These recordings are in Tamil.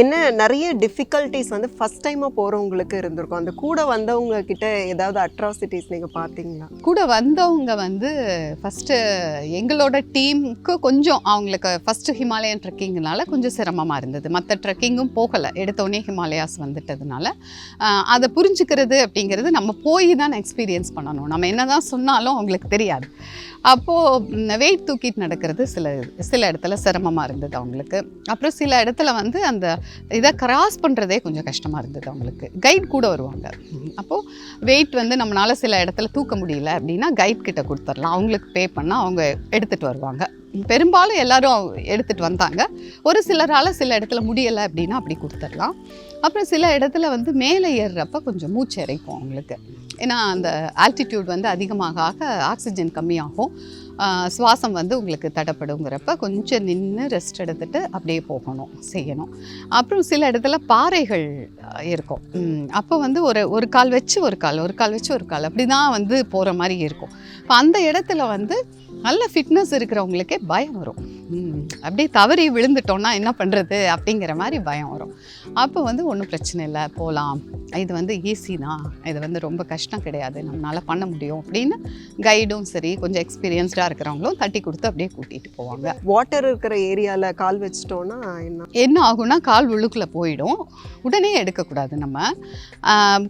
என்ன நிறைய டிஃபிகல்ட்டிஸ் வந்து ஃபஸ்ட் டைமாக போகிறவங்களுக்கு இருந்திருக்கும். அந்த கூட வந்தவங்க கிட்ட ஏதாவது அட்ராசிட்டிஸ் நீங்கள் பார்த்தீங்களா கூட வந்தவங்க வந்து ஃபஸ்ட்டு எங்களோட டீமுக்கு கொஞ்சம் அவங்களுக்கு ஃபஸ்ட்டு ஹிமாலயன் ட்ரெக்கிங்னால கொஞ்சம் சிரமமாக இருந்தது. மற்ற ட்ரெக்கிங்கும் போகலை. எடுத்தோடனே ஹிமாலயாஸ் வந்துட்டதுனால அதை புரிஞ்சுக்கிறது அப்படிங்கிறது நம்ம போய் தான் எக்ஸ்பீரியன்ஸ் பண்ணணும். நம்ம என்ன தான் சொன்னாலும் அவங்களுக்கு தெரியாது. அப்போது வெயிட் தூக்கிட்டு நடக்கிறது சில சில இடத்துல சிரமமாக இருந்தது அவங்களுக்கு. அப்புறம் சில இடத்துல வந்து அந்த இதை கிராஸ் பண்ணுறதே கொஞ்சம் கஷ்டமாக இருந்தது அவங்களுக்கு. கைட் கூட வருவாங்க. அப்போது வெயிட் வந்து நம்மளால் சில இடத்துல தூக்க முடியல அப்படின்னா கைட் கிட்ட கொடுத்துடலாம். அவங்களுக்கு பே பண்ணால் அவங்க எடுத்துகிட்டு வருவாங்க. பெரும்பாலும் எல்லாரும் எடுத்துகிட்டு வந்தாங்க. ஒரு சிலரால் சில இடத்துல முடியலை அப்படின்னா அப்படி கொடுத்துடலாம். அப்புறம் சில இடத்துல வந்து மேலே ஏறுறப்ப கொஞ்சம் மூச்சு இறைக்கும் அவங்களுக்கு. ஏன்னா அந்த ஆல்டிடியூட் வந்து அதிகமாக ஆக ஆக்சிஜன் கம்மியாகும். சுவாசம் வந்து உங்களுக்கு தடப்படுங்கிறப்ப கொஞ்சம் நின்று ரெஸ்ட் எடுத்துட்டு அப்படியே போகணும் செய்யணும். அப்புறம் சில இடத்துல பாறைகள் இருக்கும். அப்போ வந்து ஒரு ஒரு கால் வச்சு ஒரு கால் ஒரு கால் வச்சு ஒரு கால் அப்படி தான் வந்து போகிற மாதிரி இருக்கும். இப்போ அந்த இடத்துல வந்து நல்ல ஃபிட்னஸ் இருக்கிறவங்களுக்கே பயம் வரும். அப்படியே தவறி விழுந்துட்டோம்னா என்ன பண்ணுறது அப்படிங்கிற மாதிரி பயம் வரும். அப்போ வந்து ஒன்றும் பிரச்சனை இல்லை போகலாம் இது வந்து ஈஸி தான். இது வந்து ரொம்ப கஷ்டம் கிடையாது. நம்மளால் பண்ண முடியும் அப்படின்னு கைடும் சரி கொஞ்சம் எக்ஸ்பீரியன்ஸ்டாக இருக்கிறவங்களும் தட்டி கொடுத்து அப்படியே கூட்டிகிட்டு போவாங்க. வாட்டர் இருக்கிற ஏரியாவில் கால் வச்சிட்டோன்னா என்ன? என்ன ஆகும்னா கால் உள்ளுக்குள்ளே போயிடும். உடனே எடுக்கக்கூடாது நம்ம.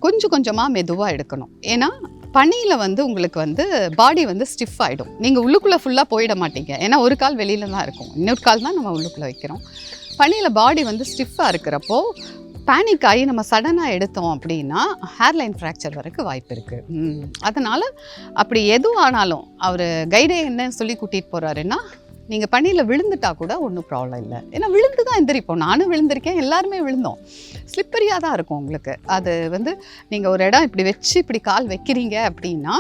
கொஞ்சம் கொஞ்சமாக மெதுவாக எடுக்கணும். ஏன்னா பனியில் வந்து உங்களுக்கு வந்து பாடி வந்து ஸ்டிஃப் ஆகிடும் நீங்கள் உள்ளுக்குள்ளே ஃபுல்லாக போயிட மாட்டீங்க. ஏன்னா ஒரு கால் வெளியில் தான் இருக்கும். இன்னொரு கால் தான் நம்ம உள்ளுக்குள்ளே வைக்கிறோம். பனியில் பாடி வந்து ஸ்டிஃபாக இருக்கிறப்போ பேனிக் ஆகி நம்ம சடனாக எடுத்தோம் அப்படின்னா ஹேர்லைன் ஃப்ராக்சர் வரைக்கும் வாய்ப்பு இருக்குது அதனால் அப்படி எதுவும் ஆனாலும் அவர் கைடே என்னன்னு சொல்லி கூட்டிகிட்டு போகிறாருன்னா நீங்கள் பனியில் விழுந்துட்டா கூட ஒன்றும் ப்ராப்ளம் இல்லை. ஏன்னா விழுந்து தான் எந்திரிப்போம். நானும் விழுந்திருக்கேன். எல்லாருமே விழுந்தோம். ஸ்லிப்பரியாக தான் இருக்கும் உங்களுக்கு. அது வந்து நீங்கள் ஒரு இடம் இப்படி வச்சு இப்படி கால் வைக்கிறீங்க அப்படின்னா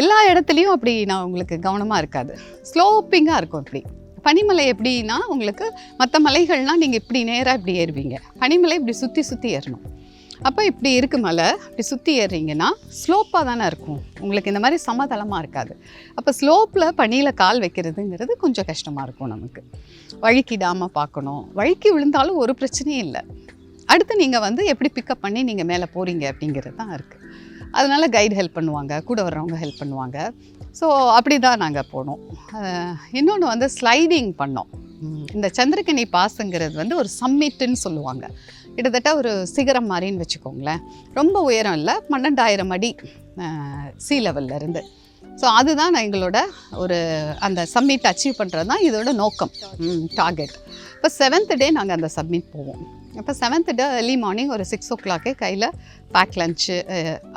எல்லா இடத்துலையும் அப்படி நான் உங்களுக்கு கவனமாக இருக்காது. ஸ்லோப்பிங்காக இருக்கும் இப்படி. பனிமலை எப்படின்னா உங்களுக்கு மற்ற மலைகள்லாம் நீங்கள் இப்படி நேராக இப்படி ஏறுவீங்க. பனிமலை இப்படி சுற்றி சுற்றி ஏறணும். அப்போ இப்படி இருக்கு மலை இப்படி சுற்றி ஏறுறீங்கன்னா ஸ்லோப்பாக தானே இருக்கும். உங்களுக்கு இந்த மாதிரி சமதளமாக இருக்காது. அப்போ ஸ்லோப்பில் பனியில் கால் வைக்கிறதுங்கிறது கொஞ்சம் கஷ்டமாக இருக்கும் நமக்கு. வழுக்கிடாமல் பார்க்கணும். வழுக்கி விழுந்தாலும் ஒரு பிரச்சனையும் இல்லை. அடுத்து நீங்கள் வந்து எப்படி பிக்கப் பண்ணி நீங்கள் மேலே போகிறீங்க அப்படிங்கிறது தான் இருக்குது அதனால கைடு ஹெல்ப் பண்ணுவாங்க கூட வர்றவங்க ஹெல்ப் பண்ணுவாங்க. ஸோ அப்படி தான் நாங்கள் போனோம் இன்னொன்று வந்து ஸ்லைடிங் பண்ணோம். இந்த சந்திரகனி பாஸுங்கிறது வந்து ஒரு சம்மிட்டுன்னு சொல்லுவாங்க. கிட்டத்தட்ட ஒரு சிகரம் மாதிரின்னு வச்சுக்கோங்களேன். ரொம்ப உயரம் இல்லை பன்னெண்டாயிரம் அடி சி இருந்து. ஸோ அதுதான் எங்களோட ஒரு அந்த சப்மிட் அச்சீவ் பண்ணுறது தான் இதோட நோக்கம். டார்கெட் இப்போ செவன்த் டே நாங்கள் அந்த சப்மிட் போவோம். அப்போ செவன்த் டே ஏர்லி மார்னிங் ஒரு சிக்ஸ் ஓ கிளாக்கே கையில் பேக் லஞ்சு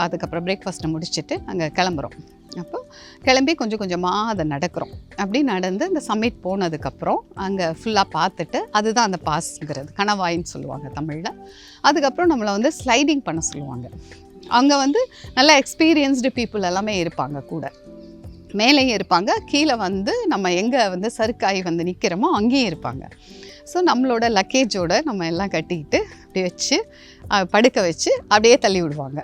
அதுக்கப்புறம் பிரேக்ஃபாஸ்ட்டை முடிச்சுட்டு நாங்கள் கிளம்புறோம். அப்போ கிளம்பி கொஞ்சம் கொஞ்சமாக அதை நடக்கிறோம். அப்படி நடந்து இந்த சம்மிட் போனதுக்கப்புறம் அங்கே ஃபுல்லாக பார்த்துட்டு அதுதான் அந்த பாஸ்ங்கிறது கணவாயின்னு சொல்லுவாங்க தமிழில். அதுக்கப்புறம் நம்மளை வந்து ஸ்லைடிங் பண்ண சொல்லுவாங்க. அங்கே வந்து நல்லா எக்ஸ்பீரியன்ஸ்டு பீப்புள் எல்லாமே இருப்பாங்க கூட. மேலேயும் இருப்பாங்க கீழே வந்து நம்ம எங்கே வந்து சறுக்காய் வந்து நிற்கிறோமோ அங்கேயும் இருப்பாங்க. ஸோ நம்மளோட லக்கேஜோடு நம்ம எல்லாம் கட்டிக்கிட்டு அப்படி வச்சு படுக்க வச்சு அப்படியே தள்ளி விடுவாங்க.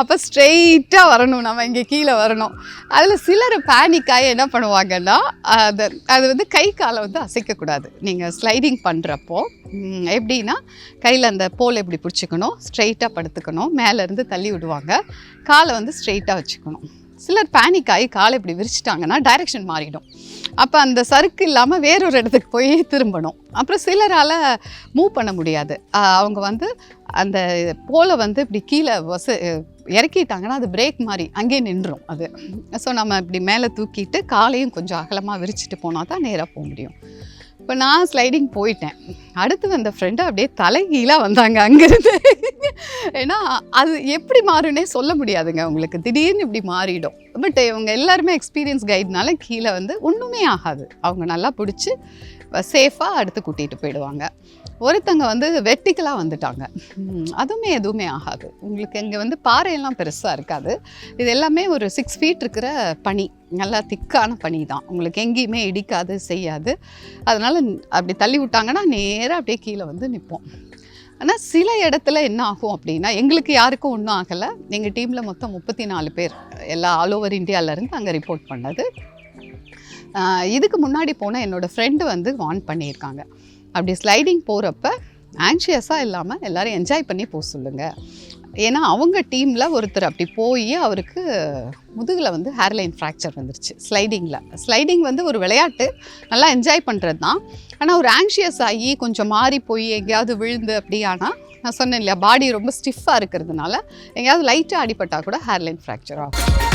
அப்போ ஸ்ட்ரெயிட்டாக வரணும். நம்ம இங்கே கீழே வரணும். அதில் சிலர் பேனிக்காக என்ன பண்ணுவாங்கன்னா அது அது வந்து கை காலை வந்து அசைக்கக்கூடாது. நீங்கள் ஸ்லைடிங் பண்ணுறப்போ எப்படின்னா கையில் அந்த போல் எப்படி பிடிச்சிக்கணும் ஸ்ட்ரெயிட்டாக படுத்துக்கணும் மேலேருந்து தள்ளி விடுவாங்க. காலை வந்து ஸ்ட்ரெயிட்டாக வச்சுக்கணும். சிலர் பேனிக் ஆகி காலை இப்படி விரிச்சிட்டாங்கன்னா டைரெக்ஷன் மாறிடும். அப்போ அந்த சறுக்கு இல்லாமல் வேறொரு இடத்துக்கு போய் திரும்பணும். அப்புறம் சிலரால் மூவ் பண்ண முடியாது. அவங்க வந்து அந்த போலை வந்து இப்படி கீழே வச இறக்கிட்டாங்கன்னா அது பிரேக் மாதிரி அங்கேயே நின்றும் அது. ஸோ நம்ம இப்படி மேலே தூக்கிட்டு காலையும் கொஞ்சம் அகலமாக விரிச்சிட்டு போனால் தான் நேராக போக முடியும். இப்போ நான் ஸ்லைடிங் போயிட்டேன். அடுத்து வந்த ஃப்ரெண்டு அப்படியே தலைகீழாக வந்தாங்க அங்கேருந்து. ஏன்னா அது எப்படி மாறுனே சொல்ல முடியாதுங்க. உங்களுக்கு திடீர்னு இப்படி மாறிடும். பட் இவங்க எல்லாருமே எக்ஸ்பீரியன்ஸ் கைட்னால கீழே வந்து ஒன்றுமே ஆகாது. அவங்க நல்லா பிடிச்சி சேஃபாக அடுத்து கூட்டிகிட்டு போயிடுவாங்க. ஒருத்தங்க வந்து வெர்டிக்கலாக வந்துட்டாங்க. அதுவுமே எதுவுமே ஆகாது. உங்களுக்கு இங்கே வந்து பாறையெல்லாம் பெருசாக இருக்காது. இது எல்லாமே ஒரு சிக்ஸ் ஃபீட் இருக்கிற பனி. நல்லா திக்கான பனி தான். உங்களுக்கு எங்கேயுமே இடிக்காது செய்யாது. அதனால் அப்படி தள்ளி விட்டாங்கன்னா நேராக அப்படியே கீழே வந்து நிற்போம் ஆனால் சில இடத்துல என்ன ஆகும் அப்படின்னா எங்களுக்கு யாருக்கும் ஒன்றும் ஆகலை. எங்கள் டீமில் மொத்தம் முப்பத்தி நாலு பேர். எல்லா ஆல் ஓவர் இந்தியாவிலேருந்து அங்கே ரிப்போர்ட் பண்ணது. இதுக்கு முன்னாடி போன என்னோடய ஃப்ரெண்டு வந்து வார்ன் பண்ணியிருக்காங்க. அப்படி ஸ்லைடிங் போகிறப்ப ஆன்ஷியஸாக இல்லாமல் எல்லோரும் என்ஜாய் பண்ணி போக சொல்லுங்கள் ஏன்னா அவங்க டீமில் ஒருத்தர் அப்படி போய் அவருக்கு முதுகில் வந்து ஹேர்லைன் ஃப்ராக்சர் வந்துருச்சு. ஸ்லைடிங்கில் ஸ்லைடிங் வந்து ஒரு விளையாட்டு. நல்லா என்ஜாய் பண்ணுறது தான் ஆனால் ஒரு ஆங்ஷியஸ் ஆகி கொஞ்சம் மாறி போய் எங்கேயாவது விழுந்து அப்படி ஆனால் நான் சொன்னேன் இல்லையா பாடி ரொம்ப ஸ்டிஃபாக இருக்கிறதுனால எங்கேயாவது லைட்டாக அடிபட்டால் கூட ஹேர்லைன் ஃப்ராக்சர் ஆகும்.